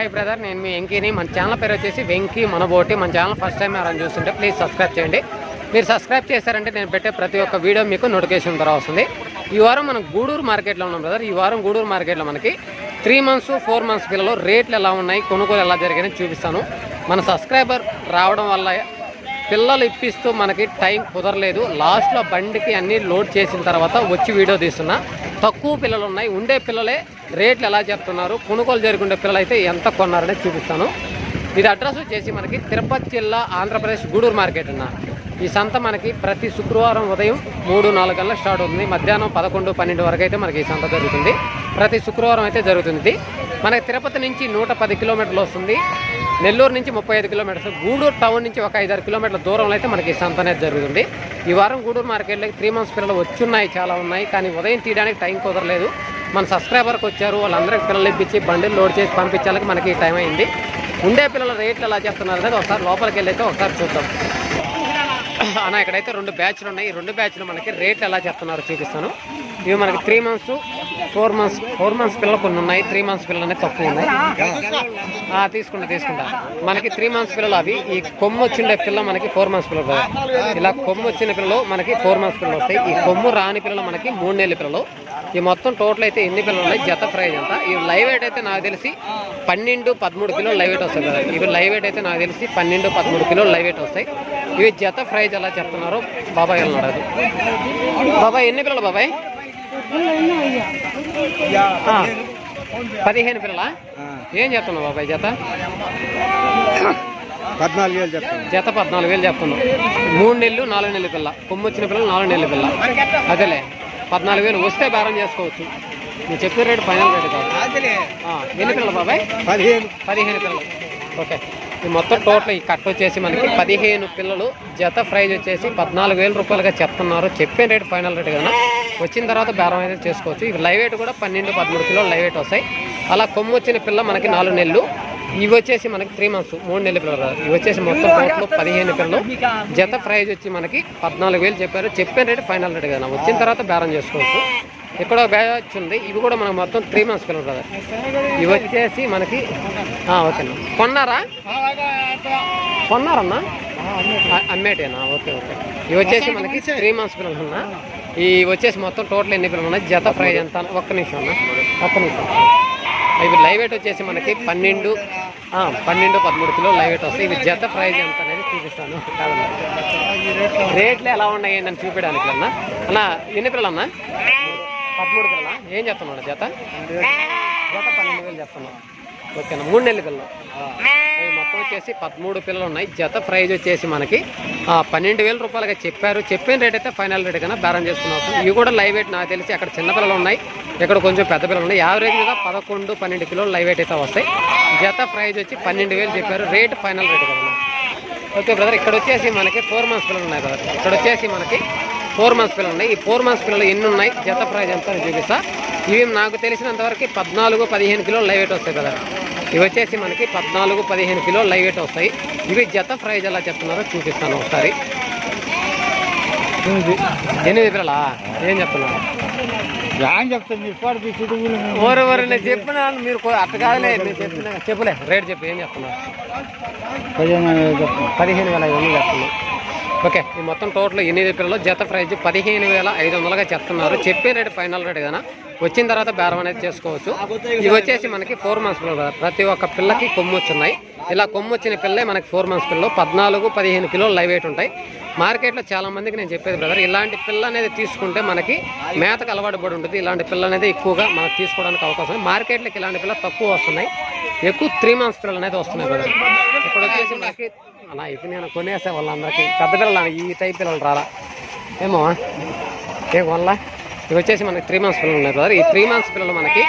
Hi brother నేను మీ వెంకీని. మన channel పేరు వచ్చేసి వెంకీ మనబోటి. మన ఛానల్ ఫస్ట్ టైం ఎవరైనా చూస్తుంటే ప్లీజ్ సబ్స్క్రైబ్ చేయండి. మీరు సబ్స్క్రైబ్ చేశారంటే నేను పెట్టే ప్రతి ఒక్క వీడియో మీకు నోటిఫికేషన్ ద్వారా వస్తుంది. ఈ వారం మనం గూడూరు మార్కెట్లో ఉన్నాం బ్రదర్. ఈ వారం గూడూరు మార్కెట్లో మనకి త్రీ మంత్స్ ఫోర్ మంత్స్ పిల్లలు రేట్లు ఎలా ఉన్నాయి కొనుగోలు ఎలా జరిగాయని చూపిస్తాను. మన సబ్స్క్రైబర్ రావడం వల్ల పిల్లలు ఇప్పిస్తూ మనకి టైం కుదరలేదు. లాస్ట్లో బండికి అన్నీ లోడ్ చేసిన తర్వాత వచ్చి వీడియో తీస్తున్నా. తక్కువ పిల్లలు ఉన్నాయి. ఉండే పిల్లలే రేట్లు ఎలా చెప్తున్నారు? కొనుగోలు జరుగుండే పిల్లలు అయితే ఎంత కొన్నారనే చూపిస్తాను. ఇది అడ్రస్ వచ్చేసి మనకి తిరుపతి జిల్లా ఆంధ్రప్రదేశ్ గూడూరు మార్కెట్ అన్న. ఈ సంత మనకి ప్రతి శుక్రవారం ఉదయం మూడు నాలుగు గంటల స్టార్ట్ అవుతుంది. మధ్యాహ్నం పదకొండు పన్నెండు వరకు అయితే మనకి ఈ సంత జరుగుతుంది. ప్రతి శుక్రవారం అయితే జరుగుతుంది మనకి తిరుపతి నుంచి నూట పది కిలోమీటర్లు వస్తుంది. నెల్లూరు నుంచి ముప్పై ఐదు కిలోమీటర్స్ గూడూరు టౌన్ నుంచి ఒక ఐదారు కిలోమీటర్ల దూరంలో అయితే మనకి ఈ సంత అనేది జరుగుతుంది. ఈ వారం గూడూరు మార్కెట్లోకి త్రీ మంత్స్ పిల్లలు వచ్చున్నాయి చాలా ఉన్నాయి. కానీ ఉదయం తీయడానికి టైం కుదరలేదు. మన సబ్స్క్రైబర్కి వచ్చారు వాళ్ళందరికీ పిల్లలు ఇప్పించి బండిలు లోడ్ చేసి పంపించాలకి మనకి టైం అయింది. ఉండే పిల్లల రేట్లు ఎలా చెప్తున్నారు అనేది ఒకసారి లోపలికి వెళ్ళి అయితే ఒకసారి చూద్దాం. అన్న ఇక్కడైతే రెండు బ్యాచ్లు ఉన్నాయి. ఈ రెండు బ్యాచ్లు మనకి రేట్లు ఎలా చెప్తున్నారో చూపిస్తాను. ఇవి మనకి three months four months four months పిల్లలు కొన్ని ఉన్నాయి. త్రీ మంత్స్ పిల్లలు అనేది తక్కువ ఉన్నాయి. ఆ, తీసుకుంటా తీసుకుంటా. మనకి త్రీ మంత్స్ పిల్లలు అవి. ఈ కొమ్ము వచ్చిండే పిల్ల మనకి ఫోర్ మంత్స్ పిల్లలు ఇలా కొమ్ము వచ్చిన పిల్లలు మనకి ఫోర్ మంత్స్ పిల్లలు వస్తాయి. ఈ కొమ్ము రాని పిల్లలు మనకి మూడు నెలల పిల్లలు. ఈ మొత్తం టోటల్ అయితే ఎన్ని పిల్లలు ఉన్నాయి? జత ప్రైజ్ అంతా. ఈ లైవ్ వెయిట్ అయితే నాకు తెలిసి పన్నెండు పదమూడు కిలోలు లైవ్ వెయిట్ వస్తాయి కదా. ఇవి లైవ్ వెయిట్ అయితే నాకు తెలిసి పన్నెండు పదమూడు కిలోలు లైవ్ వెయిట్ వస్తాయి. ఇవి జత ప్రైజ్ ఎలా చెప్తున్నారో? బాబాయ్ వెళ్ళినారు బాబాయ్ ఎన్ని పిల్లలు బాబాయ్? పదిహేను. పిల్లలా? ఏం చెప్తున్నావు బాబాయ్ జత? పద్నాలుగు వేలు చెప్తాను జత పద్నాలుగు వేలు చెప్తున్నావు మూడు నెలలు నాలుగు నెలల పిల్ల. కొమ్ము వచ్చిన పిల్లలు నాలుగు నెలల పిల్ల. అదేలే. పద్నాలుగు వేలు వస్తే బేరం చేసుకోవచ్చు. నువ్వు చెప్పిన రేటు ఫైనల్ రేటు కాదు. ఎన్ని పిల్లలు బాబాయ్? పదిహేను. పదిహేను పిల్లలు. ఓకే. ఈ మొత్తం టోటల్ ఈ కట్ వచ్చేసి మనకి పదిహేను పిల్లలు జత ప్రైజ్ వచ్చేసి పద్నాలుగు వేల రూపాయలుగా చెప్తున్నారు. చెప్పిన రేటు ఫైనల్ రేటు కదా వచ్చిన తర్వాత బేరం అయితే చేసుకోవచ్చు. ఇవి లైవ్ వెయిట్ కూడా పన్నెండు పదమూడు కిలోలు లైవ్ వెయిట్ వస్తాయి. అలా కొమ్ము వచ్చిన పిల్ల మనకి నాలుగు నెలలు. ఇవి వచ్చేసి మనకి త్రీ మంత్స్ మూడు నెలల పిల్లలు. ఇవి వచ్చేసి మొత్తం టోటల్ పదిహేను పిల్లలు. జత ప్రైజ్ వచ్చి మనకి పద్నాలుగు వేలు చెప్పారు. చెప్పిన రేటు ఫైనల్ రేటు కదా. వచ్చిన తర్వాత బేరం చేసుకోవచ్చు. ఇక్కడ బ్యాచ్ ఉంది. ఇవి కూడా మనకు మొత్తం త్రీ మంత్స్ పిల్లలు కదా ఇవి వచ్చేసి మనకి ఓకేనా కొన్నారా? కొన్నారన్నా? అమ్మేటేనా? Okay okay. ఇవి వచ్చేసి మనకి త్రీ మంత్స్ పిల్లలు ఉన్నా. ఈ వచ్చేసి మొత్తం టోటల్ ఎన్ని పిల్లలు ఉన్నాయి? జత ప్రైజ్ ఎంత? ఒక్క నిమిషం అన్న. ఒక్క నిమిషం. ఇవి లైవ్ వెయిట్ వచ్చేసి మనకి పన్నెండు పన్నెండు పదమూడు కిలో లైవ్ వెయిట్ వస్తాయి. ఇవి జత ప్రైజ్ ఎంత అనేది చూపిస్తాను. కాదన్నా. రేట్లు ఎలా ఉన్నాయి అని చూపించడానికి అన్న. అన్న ఎన్ని పిల్లలు అన్న? పదమూడు పిల్లల? ఏం చెప్తున్నాడు జత? జత పన్నెండు వేలు చెప్తున్నాం ఓకేనా మూడు నెలల పిల్లలు మొత్తం వచ్చేసి పదమూడు పిల్లలు ఉన్నాయి. జత ప్రైజ్ వచ్చేసి మనకి పన్నెండు వేల రూపాయలుగా చెప్పారు. చెప్పిన రేట్ అయితే ఫైనల్ రేట్ కన్నా బేరం చేసుకున్నాం ఇవి కూడా లైవ్ వెయిట్ నాకు తెలిసి అక్కడ చిన్న పిల్లలు ఉన్నాయి. ఇక్కడ కొంచెం పెద్ద పిల్లలు ఉన్నాయి. యావరేజ్గా పదకొండు పన్నెండు కిలోలు లైవ్ వెయిట్ అయితే వస్తాయి. జత ప్రైజ్ వచ్చి పన్నెండు వేలు చెప్పారు. రేట్ ఫైనల్ రేట్ కదా ఓకే బ్రదర్ ఇక్కడ వచ్చేసి మనకి ఫోర్ మంత్స్ పిల్లలు ఉన్నాయి బ్రదర్. ఇక్కడ వచ్చేసి మనకి ఫోర్ మంత్స్ పిల్లలు ఉన్నాయి. ఈ ఫోర్ మంత్స్ పిల్లలు ఎన్ని ఉన్నాయి? జత ప్రైజ్ ఎంత చూపిస్తా. ఇవి నాకు తెలిసినంతవరకు పద్నాలుగు పదిహేను కిలో లైవ్ వెయిట్ వస్తాయి కదా ఇవి వచ్చేసి మనకి పద్నాలుగు పదిహేను కిలో లైవ్ వెయిట్ వస్తాయి. ఇవి జత ప్రైజ్ ఎలా చెప్తున్నారో చూపిస్తాను ఒకసారి. ఎనిమిది. పిల్లలా ఏం చెప్తున్నారు? ఏం చెప్తాను ఓరు ఓరు నేను చెప్పిన మీరు అట్ట కాదులే నేను చెప్పిన చెప్పులే రేట్ చెప్పు ఏం చెప్తున్నారు? పదిహేను వేలు ఐదు వందలు. చెప్తున్నాం. ఓకే ఈ మొత్తం టోటల్ ఎనిమిది పిల్లలు జత ప్రైజ్ పదిహేను వేల ఐదు వందలుగా చెప్తున్నారు. చెప్పే రేటు ఫైనల్ రేట్ కదా? వచ్చిన తర్వాత బేరం అనేది చేసుకోవచ్చు. ఇవి వచ్చేసి మనకి ఫోర్ మంత్స్ పిల్లలు ప్రతి ఒక్క పిల్లకి కొమ్ము వచ్చున్నాయి ఇలా కొమ్ము వచ్చిన పిల్లే మనకి ఫోర్ మంత్స్ పిల్లలు. పద్నాలుగు పదిహేను కిలోలు లైవ్ వెయిట్ ఉంటాయి. మార్కెట్లో చాలా మందికి నేను చెప్పేది బ్రదర్ ఇలాంటి పిల్ల అనేది తీసుకుంటే మనకి మేతకు అలవాటు పడి ఉంటుంది. ఇలాంటి పిల్ల అనేది ఎక్కువగా మనకు తీసుకోవడానికి అవకాశం ఉంది. మార్కెట్లోకి ఇలాంటి పిల్ల తక్కువ వస్తున్నాయి. ఎక్కువ త్రీ మంత్స్ పిల్లలు అనేది వస్తున్నాయి బ్రదర్ ఇప్పుడు వచ్చేసి మనకి అలా ఇప్పుడు నేను కొనేసే వాళ్ళందరికీ. పెద్ద పిల్లలు ఈ టైప్ పిల్లలు రారా ఏమో ఏ వల్ల? ఇవి వచ్చేసి మనకి త్రీ మంత్స్ పిల్లలు ఉన్నాయి బ్రదర్ ఈ త్రీ మంత్స్ పిల్లలు మనకి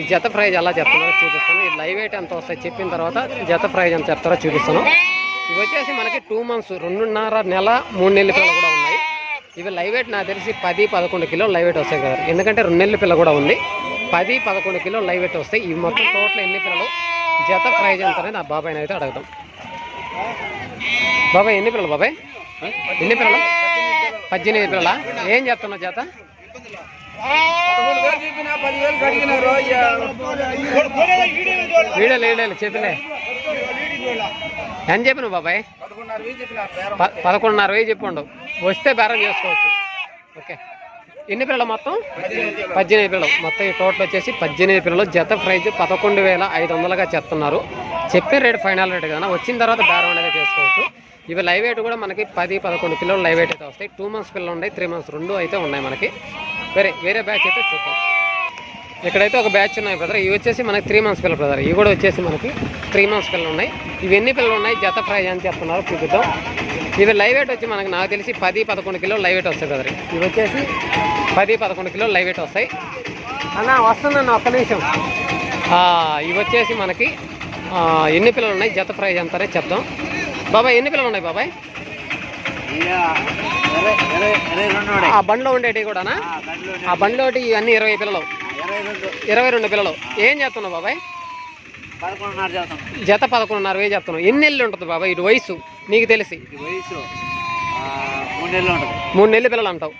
ఈ జత ప్రైజ్ ఎలా చెప్తున్నారో చూపిస్తాను. ఈ లైవ్ ఎయిట్ ఎంత వస్తాయి చెప్పిన తర్వాత జత ప్రైజ్ ఎంత చెప్తారో చూపిస్తాను. ఇవి వచ్చేసి మనకి టూ మంత్స్ రెండున్నర నెల మూడు నెలల పిల్లలు కూడా ఉన్నాయి. ఇవి లైవ్ ఎయిట్ నాకు తెలిసి పది పదకొండు కిలో లైవ్ ఎయిట్ వస్తాయి కదా ఎందుకంటే రెండు నెలల పిల్ల కూడా ఉంది. పది పదకొండు కిలో లైవ్ ఎయిట్ వస్తాయి. ఇవి మొత్తం టోటల్ ఎన్ని పిల్లలు? జత ప్రైజ్ ఎంత అనేది నా బాబాయ్ అయితే అడుగుతాం బాబాయ్ ఎన్ని పిల్లలు బాబాయ్? ఎన్ని పిల్లలు? పద్దెనిమిది పిల్లల? ఏం చెప్తున్నావు జత? వీడియో లేడు చేతులే ఎంత చెప్పిన బాబాయ్? ప- పదకొండున్నర వేయి చెప్పుండు వస్తే బేరం చేసుకోవచ్చు. ఓకే. ఎన్ని పిల్లలు మొత్తం? పద్దెనిమిది పిల్లలు. మొత్తం ఈ టోటల్ వచ్చేసి పద్దెనిమిది పిల్లలు. జత ప్రైజ్ పదకొండు వేల ఐదు వందలుగా చెప్తున్నారు. చెప్పిన రేటు ఫైనల్ రేట్ కదా వచ్చిన తర్వాత బేరం అనేది చేసుకోవచ్చు. ఇవి లైవ్ వెయిట్ కూడా మనకి పది పదకొండు కిలోలు లైవ్ వెయిట్ అయితే వస్తాయి. టూ మంత్స్ పిల్లలు ఉన్నాయి త్రీ మంత్స్ రెండు అయితే ఉన్నాయి మనకి. వేరే వేరే బ్యాచ్ అయితే చూద్దాం. ఇక్కడైతే ఒక బ్యాచ్ ఉన్నాయి బ్రదర్ ఇవి వచ్చేసి మనకి త్రీ మంత్స్ పిల్లలు బ్రదర్ ఇవి కూడా వచ్చేసి మనకి త్రీ మంత్స్ పిల్లలు ఉన్నాయి. ఇవి ఎన్ని పిల్లలు ఉన్నాయి? జత ప్రైజ్ అని చెప్తున్నారు చూపిద్దాం. ఇవి లైవ్ వెయిట్ వచ్చి మనకి నాకు తెలిసి పది పదకొండు కిలో లైవ్ వెయిట్ వస్తాయి బ్రదర్ ఇవి వచ్చేసి పది పదకొండు కిలో లైవ్ వెయిట్ వస్తాయి. అన్న వస్తుందన్న ఒక్క నిమిషం. ఆ, ఇవి వచ్చేసి మనకి ఆ, ఎన్ని పిల్లలు ఉన్నాయి? జత ప్రైజ్ అంతానే చెప్దాం. బాబాయ్ ఎన్ని పిల్లలు ఉన్నాయి బాబాయ్? ఆ బండిలో ఉండేటివి కూడానా? ఆ బండిలో ఇవన్నీ ఇరవై పిల్లలు. ఇరవై రెండు. పిల్లలు. ఏం చేస్తున్నావు బాబాయ్? జత పదకొండున్నర వేలు చెప్తున్నావు ఎన్ని నెలలు ఉంటుంది బాబాయ్? ఇటు వయసు. నీకు తెలిసి. ఇది వయసు. ఆ, మూడు నెలలు ఉంటుంది. మూడు నెలల పిల్లలు అంటావు.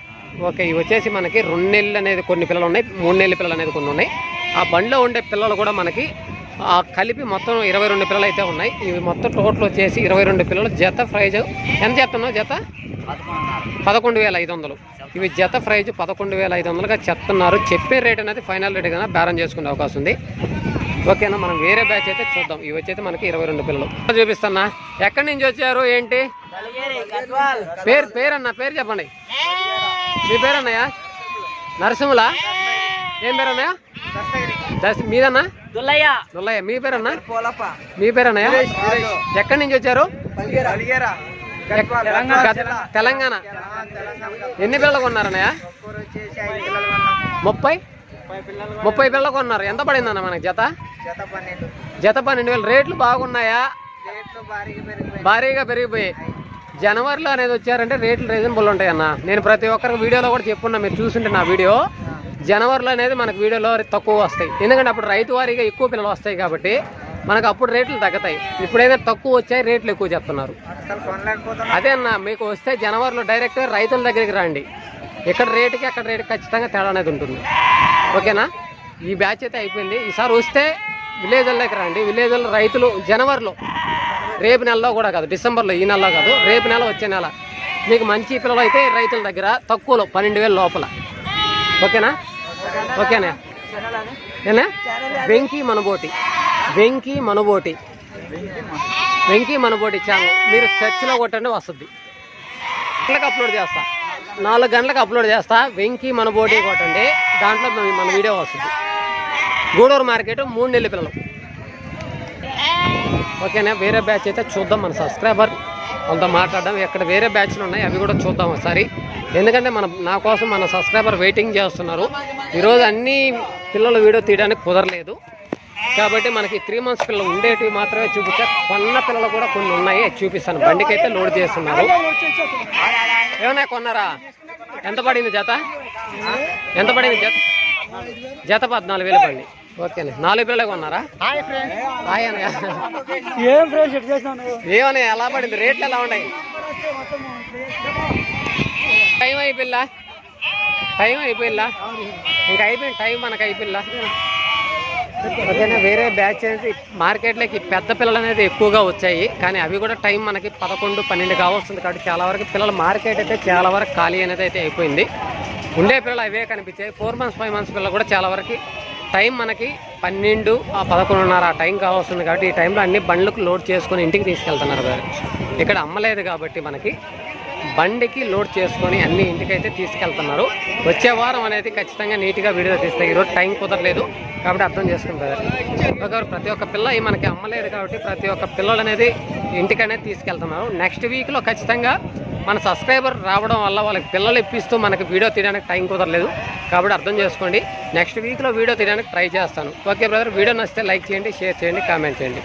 ఓకే ఇవి వచ్చేసి మనకి రెండు నెలలు అనేది కొన్ని పిల్లలు ఉన్నాయి మూడు నెలల పిల్లలు అనేది కొన్ని ఉన్నాయి. ఆ బండిలో ఉండే పిల్లలు కూడా మనకి ఆ కలిపి మొత్తం ఇరవై రెండు పిల్లలు అయితే ఉన్నాయి. ఇవి మొత్తం టోటల్ వచ్చేసి ఇరవై రెండు పిల్లలు. జత ప్రైజ్ ఎంత చెప్తున్నావు జత? పదకొండు వేల ఐదు వందలు. ఇవి జత ప్రైజ్ పదకొండు వేల ఐదు వందలుగా చెప్తున్నారు. చెప్పే రేట్ అనేది ఫైనల్ రేట్ కన్నా బేరం చేసుకునే అవకాశం ఉంది. ఓకేనా మనం వేరే బ్యాచ్ అయితే చూద్దాం. ఇవి వచ్చైతే మనకి ఇరవై రెండు పిల్లలు. చూపిస్తున్నా? ఎక్కడి నుంచి వచ్చారు? ఏంటి? పేరు పేరన్నా పేరు చెప్పండి. మీ పేరన్నయ్య? నరసింహులా? ఏం పేరన్నయ్య? దశ మీదన్నా దుల్లయ్య. నుల్లయ్య మీ పేరన్నా? పోలప్ప. మీ పేరన్నయ్య? ఎక్కడి నుంచి వచ్చారు? తెలంగాణ ఎన్ని పిల్లలు కొన్నారన్నయ్య? ముప్పై? ముప్పై పిల్లలు కొన్నారు. ఎంత పడిందన్న మనకి జత? జత పన్నెండు. వేలు. రేట్లు బాగున్నాయా? భారీగా పెరిగిపోయాయి జనవరిలో అనేది వచ్చారంటే రేట్లు రీజనబుల్ ఉంటాయి అన్న. నేను ప్రతి ఒక్కరికి వీడియోలో కూడా చెప్పున్నా మీరు చూస్తుంటే నా వీడియో. జనవరిలో అనేది మనకు వీడియోలో తక్కువ వస్తాయి. ఎందుకంటే అప్పుడు రైతు వారీగా ఎక్కువ పిల్లలు వస్తాయి కాబట్టి మనకు అప్పుడు రేట్లు తగ్గుతాయి. ఇప్పుడైతే తక్కువ వచ్చాయి రేట్లు ఎక్కువ చెప్తున్నారు అదే అన్న మీకు వస్తే జనవరిలో డైరెక్ట్గా రైతుల దగ్గరికి రండి. ఇక్కడ రేటుకి అక్కడ రేటుకి ఖచ్చితంగా తేడా అనేది ఉంటుంది. ఓకేనా? ఈ బ్యాచ్ అయితే అయిపోయింది. ఈసారి వస్తే విలేజ్లోకి రండి. విలేజ్లో రైతులు జనవరిలో రేపు నెలలో కూడా కాదు డిసెంబర్లో ఈ నెలలో కాదు రేపు నెల వచ్చే నెల. మీకు మంచి పిల్లలు అయితే రైతుల దగ్గర తక్కువలో పన్నెండు వేల లోపల. ఓకేనా? ఓకేనా? ఏనా? వెంకీ మనబోటి. వెంకీ మనబోటి. వెంకీ మనబోటి ఛానల్ మీరు సెర్చ్లో కొట్టండి వస్తుంది. గంటలకు అప్లోడ్ చేస్తా. నాలుగు గంటలకు అప్లోడ్ చేస్తా. వెంకీ మనబోటి కొట్టండి. దాంట్లో మన- మన వీడియో వస్తుంది. గూడూరు మార్కెట్ మూడు నెలల పిల్లలు. ఓకేనా? వేరే బ్యాచ్ అయితే చూద్దాం మన సబ్స్క్రైబర్. వాళ్ళతో మాట్లాడడం ఎక్కడ వేరే బ్యాచ్లు ఉన్నాయి అవి కూడా చూద్దాం ఒకసారి. ఎందుకంటే మన నా కోసం మన సబ్స్క్రైబర్ వెయిటింగ్ చేస్తున్నారు. ఈరోజు అన్ని పిల్లల వీడియో తీయడానికి కుదరలేదు. కాబట్టి మనకి త్రీ మంత్స్ పిల్లలు ఉండేటివి మాత్రమే చూపించా కొన్న పిల్లలు కూడా కొన్ని ఉన్నాయి. చూపిస్తాను. బండికి అయితే లోడ్ చేస్తున్నారు. ఏమన్నా కొన్నారా? ఎంత పడింది జత? ఎంత పడింది జత? జత పద్నాలుగు వేలు బండి ఓకేనే నాలుగు పిల్లలే కొన్నారా? హాయ్ అన్నయ్య ఏం ఫ్రెండ్స్ ఏమన్నా ఎలా పడింది? రేట్లు ఎలా ఉన్నాయి? టైం అయిపోయిందా? టైం అయిపోయిందా? ఇంకా అయిపోయింది టైం మనకు అయిపోయిందా? ఓకేనా వేరే బ్యాచ్ అనేది మార్కెట్లోకి పెద్ద పిల్లలు అనేది ఎక్కువగా వచ్చాయి. కానీ అవి కూడా టైం మనకి పదకొండు పన్నెండు కావస్తుంది కాబట్టి చాలా వరకు పిల్లల మార్కెట్ అయితే చాలా వరకు ఖాళీ అనేది అయితే అయిపోయింది. ఉండే పిల్లలు అవే కనిపించాయి. ఫోర్ మంత్స్ ఫైవ్ మంత్స్ పిల్లలు కూడా చాలా వరకు టైం మనకి పన్నెండు ఆ పదకొండున్నర ఆ టైం కావాల్సింది కాబట్టి ఈ టైంలో అన్ని బండ్లకు లోడ్ చేసుకొని ఇంటికి తీసుకెళ్తున్నారు గారు ఇక్కడ అమ్మలేదు కాబట్టి మనకి బండికి లోడ్ చేసుకొని అన్ని ఇంటికైతే తీసుకెళ్తున్నారు. వచ్చే వారం అనేది ఖచ్చితంగా నీట్గా వీడియో తీస్తాయి. ఈరోజు టైం కుదరలేదు కాబట్టి అర్థం చేసుకుంటారు. ఒకరు ప్రతి ఒక్క పిల్ల ఈ మనకి అమ్మలేదు కాబట్టి ప్రతి ఒక్క పిల్లలు అనేది ఇంటికనేది తీసుకెళ్తున్నారు. నెక్స్ట్ వీక్లో ఖచ్చితంగా మన సబ్స్క్రైబర్ రావడం వల్ల వాళ్ళకి పిల్లలు ఇప్పిస్తూ మనకి వీడియో తీయడానికి టైం కుదరలేదు. కాబట్టి అర్థం చేసుకోండి. నెక్స్ట్ వీక్లో వీడియో తీయడానికి ట్రై చేస్తాను. ఓకే బ్రదర్ వీడియో నచ్చితే లైక్ చేయండి షేర్ చేయండి కామెంట్ చేయండి.